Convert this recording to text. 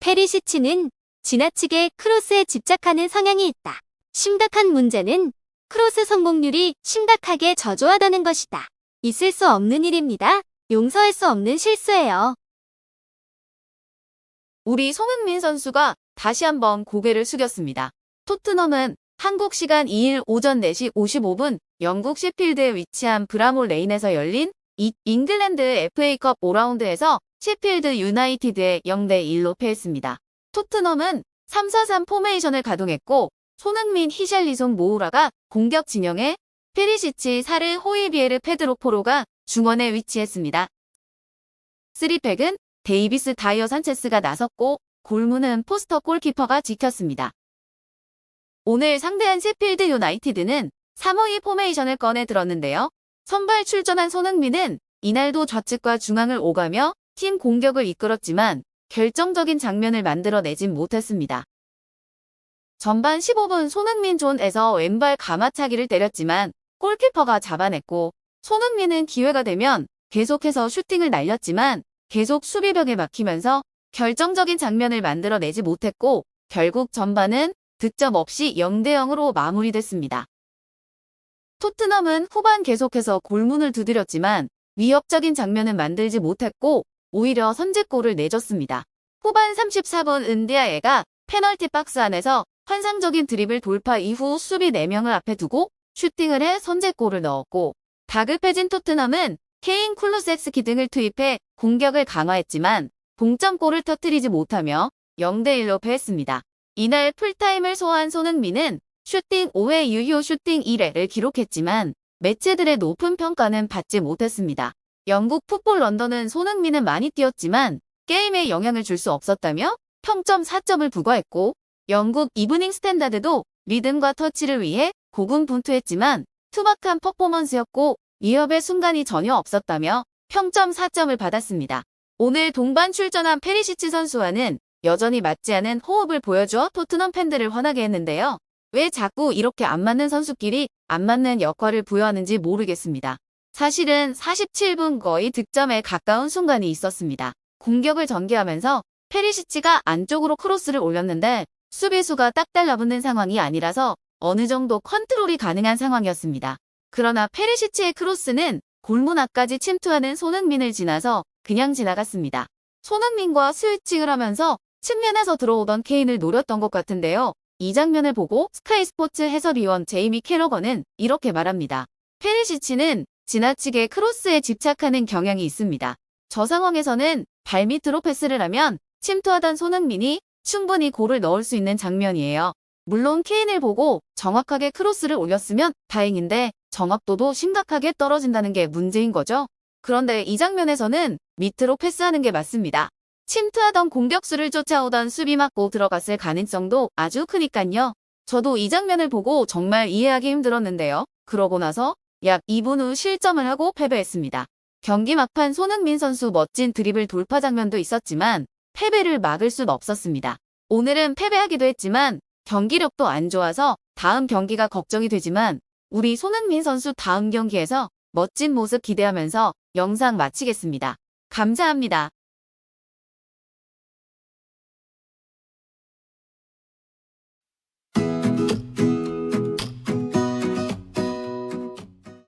페리시치는 지나치게 크로스에 집착하는 성향이 있다. 심각한 문제는 크로스 성공률이 심각하게 저조하다는 것이다. 있을 수 없는 일입니다. 용서할 수 없는 실수예요. 우리 송은민 선수가 다시 한번 고개를 숙였습니다. 토트넘은 한국 시간 2일 오전 4시 55분 영국 셰필드에 위치한 브라몰 레인에서 열린 이 잉글랜드 FA컵 5라운드에서 셰필드 유나이티드에 0대 1로 패했습니다. 토트넘은 3-4-3 포메이션을 가동했고 손흥민, 히샬리송, 모우라가 공격 진영에 페리시치, 사르, 호이비에르, 페드로 포로가 중원에 위치했습니다. 3팩은 데이비스 다이어 산체스가 나섰고 골문은 포스터 골키퍼가 지켰습니다. 오늘 상대한 세필드 유나이티드는 352 포메이션을 꺼내 들었는데요. 선발 출전한 손흥민은 이날도 좌측과 중앙을 오가며 팀 공격을 이끌었지만 결정적인 장면을 만들어내진 못했습니다. 전반 15분 손흥민 존에서 왼발 가마차기를 때렸지만 골키퍼가 잡아냈고 손흥민은 기회가 되면 계속해서 슈팅을 날렸지만 계속 수비벽에 막히면서 결정적인 장면을 만들어내지 못했고 결국 전반은 득점 없이 0대 0으로 마무리됐습니다. 토트넘은 후반 계속해서 골문을 두드렸지만 위협적인 장면은 만들지 못했고 오히려 선제골을 내줬습니다. 후반 34분 은디아에가 페널티 박스 안에서 환상적인 드리블 돌파 이후 수비 4명을 앞에 두고 슈팅을 해 선제골을 넣었고 다급해진 토트넘은 케인 쿨루섹스키 등을 투입해 공격을 강화했지만 동점골을 터뜨리지 못하며 0대1로 패했습니다. 이날 풀타임을 소화한 손흥민은 슈팅 5회 유효 슈팅 1회를 기록했지만 매체들의 높은 평가는 받지 못했습니다. 영국 풋볼 런던은 손흥민은 많이 뛰었지만 게임에 영향을 줄 수 없었다며 평점 4점을 부과했고 영국 이브닝 스탠다드도 리듬과 터치를 위해 고군분투했지만 투박한 퍼포먼스였고 위협의 순간이 전혀 없었다며 평점 4점을 받았습니다. 오늘 동반 출전한 페리시치 선수와는 여전히 맞지 않은 호흡을 보여주어 토트넘 팬들을 화나게 했는데요. 왜 자꾸 이렇게 안 맞는 선수끼리 안 맞는 역할을 부여하는지 모르겠습니다. 사실은 47분 거의 득점에 가까운 순간이 있었습니다. 공격을 전개하면서 페리시치가 안쪽으로 크로스를 올렸는데 수비수가 딱 달라붙는 상황이 아니라서 어느 정도 컨트롤이 가능한 상황이었습니다. 그러나 페리시치의 크로스는 골문 앞까지 침투하는 손흥민을 지나서 그냥 지나갔습니다. 손흥민과 스위칭을 하면서 측면에서 들어오던 케인을 노렸던 것 같은데요. 이 장면을 보고 스카이 스포츠 해설위원 제이미 캐러건은 이렇게 말합니다. 페리시치는 지나치게 크로스에 집착하는 경향이 있습니다. 저 상황에서는 발밑으로 패스를 하면 침투하던 손흥민이 충분히 골을 넣을 수 있는 장면이에요. 물론 케인을 보고 정확하게 크로스를 올렸으면 다행인데 정확도도 심각하게 떨어진다는 게 문제인 거죠. 그런데 이 장면에서는 밑으로 패스하는 게 맞습니다. 침투하던 공격수를 쫓아오던 수비 맞고 들어갔을 가능성도 아주 크니깐요. 저도 이 장면을 보고 정말 이해하기 힘들었는데요. 그러고 나서 약 2분 후 실점을 하고 패배했습니다. 경기 막판 손흥민 선수 멋진 드리블 돌파 장면도 있었지만 패배를 막을 순 없었습니다. 오늘은 패배하기도 했지만 경기력도 안 좋아서 다음 경기가 걱정이 되지만 우리 손흥민 선수 다음 경기에서 멋진 모습 기대하면서 영상 마치겠습니다. 감사합니다.